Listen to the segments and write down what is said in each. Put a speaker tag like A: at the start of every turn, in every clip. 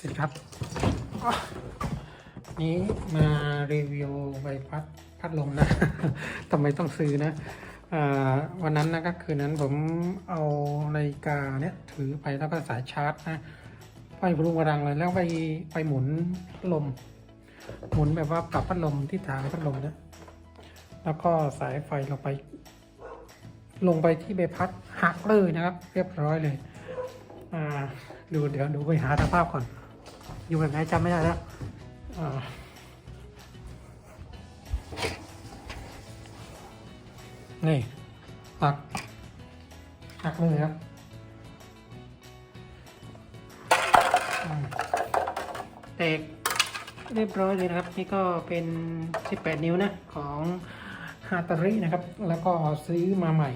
A: สวัสดีครับ นี้มารีวิวใบพัดพัดลมนะทำไมต้องซื้อนะอวันนั้นนะก็คืนนั้นผมเอานาฬิกาเนี่ยถือไปแล้วก็สายชาร์จนะไปพลุงกรังเลยแล้วไปไปหมุนพัดลม หมุนแบบว่าปรับพัดลมที่ฐานพัดลมนี่ยแล้วก็สายไฟลงไป ลงไปที่ใบพัดหักเลยนะครับ เรียบร้อยเลย อ่า ดูเดี๋ยวดูไปหาสภาพก่อน อยู่แบบไหนจำไม่ได้แล้วนี่หักหักเลยครับอืมแตกเรียบร้อยเลยนะครับ นี่ก็เป็น 18 นิ้วนะของฮาตารินะครับ แล้วก็ซื้อมาใหม่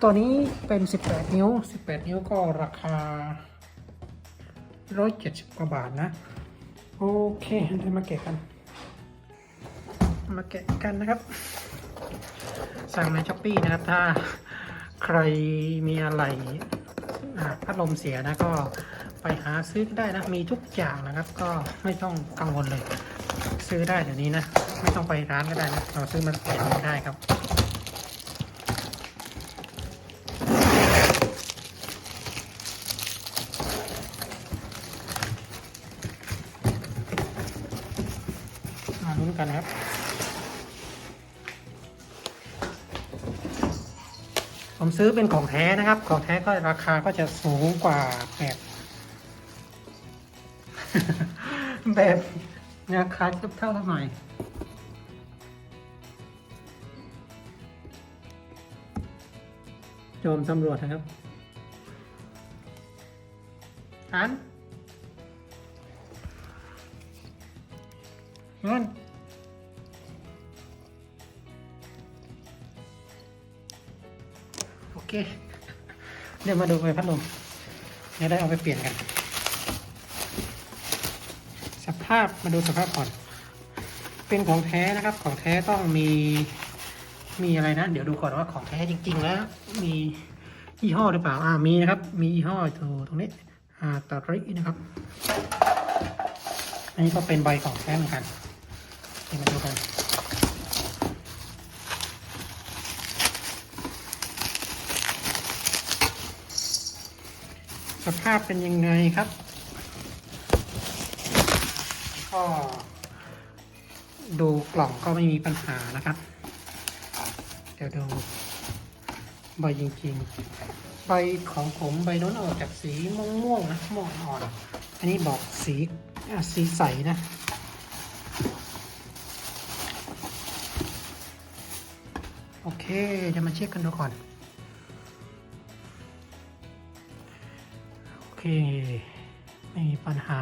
A: ตัวนี้เป็น 18 นิ้ว 18 นิ้วก็ราคา 170กว่าบาทนะ โอเคเดี๋ยวมาแกะกัน มาแกะกันนะครับ สั่งในช้อปปี้นะครับ ถ้าใครมีอะไรอัดลมเสียนะก็ไปหาซื้อได้นะ มีทุกอย่างนะครับ ก็ไม่ต้องกังวลเลย ซื้อได้เดี๋ยวนี้นะ ไม่ต้องไปร้านก็ได้นะ เราซื้อมาเปลี่ยนได้ครับ ลุ้นกันครับ ผมซื้อเป็นของแท้นะครับ ของแท้ก็ราคาก็จะสูงกว่าแบบแบบราคาเทียบเท่าเท่าหน่อยจมตำรวจนะครับอันเงิน เคเดี๋ยวมาดูไปพัดลมเดี๋ยวได้เอาไปเปลี่ยนกัน สภาพมาดูสภาพก่อน เป็นของแท้นะครับของแท้ต้องมีมีอะไรนะ เดี๋ยวดูก่อนว่าของแท้จริง ๆ แล้ว มียี่ห้อหรือเปล่าอ่ามีนะครับ มียี่ห้ออยู่ตรงนี้อ่าตารินะครับ อันนี้ก็เป็นใบของแท้เหมือนกันเดี๋ยวมาดูกัน สภาพเป็นยังไงครับ ก็ ดูกล่องก็ไม่มีปัญหานะครับ เดี๋ยวดูใบจริงๆ ใบของผมใบโน้นออกจากสีม่วงๆนะม่วงอ่อน อันนี้บอกสีสีใสนะโอเค จะมาเช็คกันดูก่อน ไม่มีปัญหา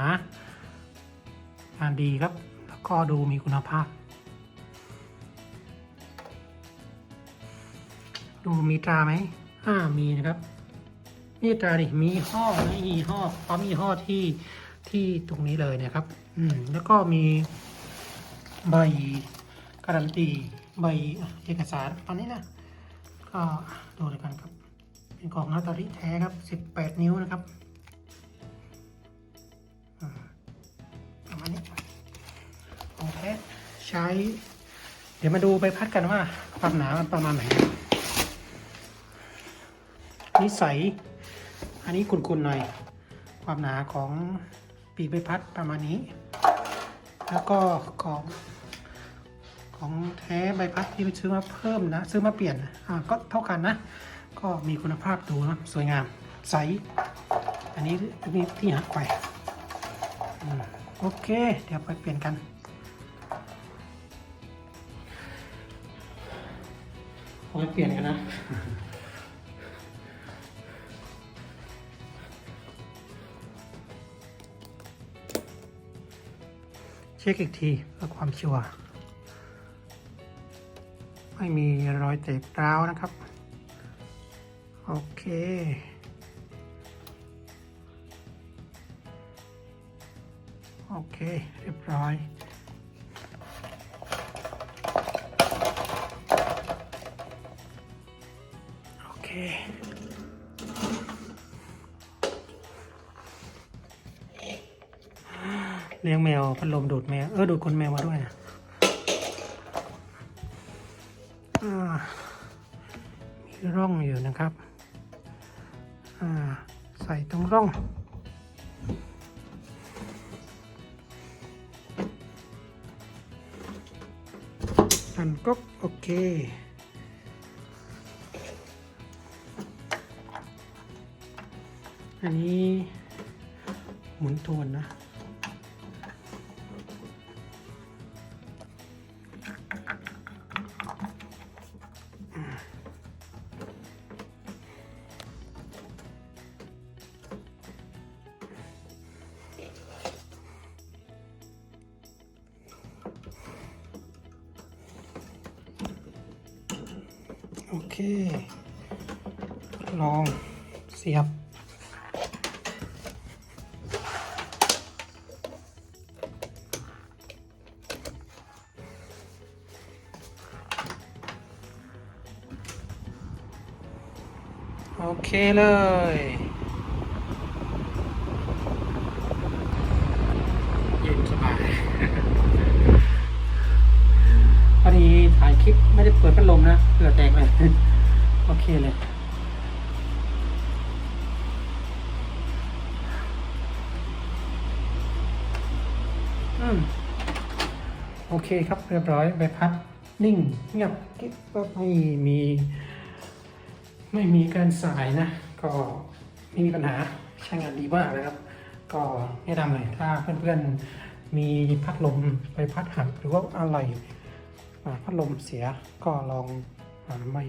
A: งานดีครับ แล้วก็ดูมีคุณภาพ ดูมีตราไหมอ่ามีนะครับนี่ตราดิมียี่ห้อนะยี่ห้อปั๊มยี่ห้อที่ที่ตรงนี้เลยนะครับ อืม แล้วก็มีใบการันตีใบเอกสารอันนี้นะ ก็ดูเลยกันครับ เป็นของนาตาริแท้ครับ 18 นิ้วนะครับ ประมาณนี้ของแท้ใช้ เดี๋ยวมาดูใบพัดกันว่าความหนามันประมาณไหนนิสัยอันนี้คุณๆหน่อย ความหนาของปีกใบพัดประมาณนี้ แล้วก็ของของแท้ใบพัดที่ไปซื้อมาเพิ่มนะ ซื้อมาเปลี่ยนอ่าก็เท่ากันนะ ก็มีคุณภาพดูนะสวยงามใส อันนี้นี่ที่หักไป โอเค เดี๋ยวไปเปลี่ยนกันเอาไปเปลี่ยนกันนะเช็คอีกทีเพื่อความชัวร์ไม่มีรอยแตกร้าวนะครับ โอเค โอเค เรียบร้อยโอเคเลี้ยงแมวพัดลมดูดแมว เออ ดูดคนแมวมาด้วยนะมีร่องอยู่นะครับ ใส่ตรงร่อง อันก็โอเค อันนี้หมุนทวนนะ โอเคลองเสียบ โอเคเลย คลิปไม่ได้เปิดพัดลมนะเผื่อแตกเลย โอเคเลย อืม โอเคครับเรียบร้อยใบพัด นิ่งเงียบกิ๊บก็ไม่มี ไม่มีการสายนะ ก็ไม่มีปัญหาใช้งานดีมากนะครับ ก็แนะนำเลยถ้าเพื่อนๆมีพัดลมใบพัดหักหรือว่าอะไร พัดลมเสียก็ลองไม่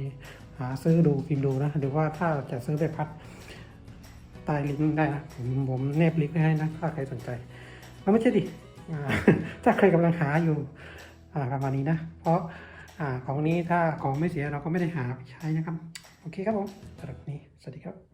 A: หาซื้อดูพิมพ์ดูนะ หรือว่าถ้าจะซื้อไปพัดใตายลิงก์ได้นะ ผมผมเนบลิงก์ไว้ให้นะ ถ้าใครสนใจมันไม่ใช่ดิถ้าใครกำลังหาอยู่ประมาณนี้นะ เพราะอของนี้ถ้าของไม่เสียเราก็ไม่ได้หาไปใช้นะครับ โอเคครับผมสำหรับนี้ สวัสดีครับ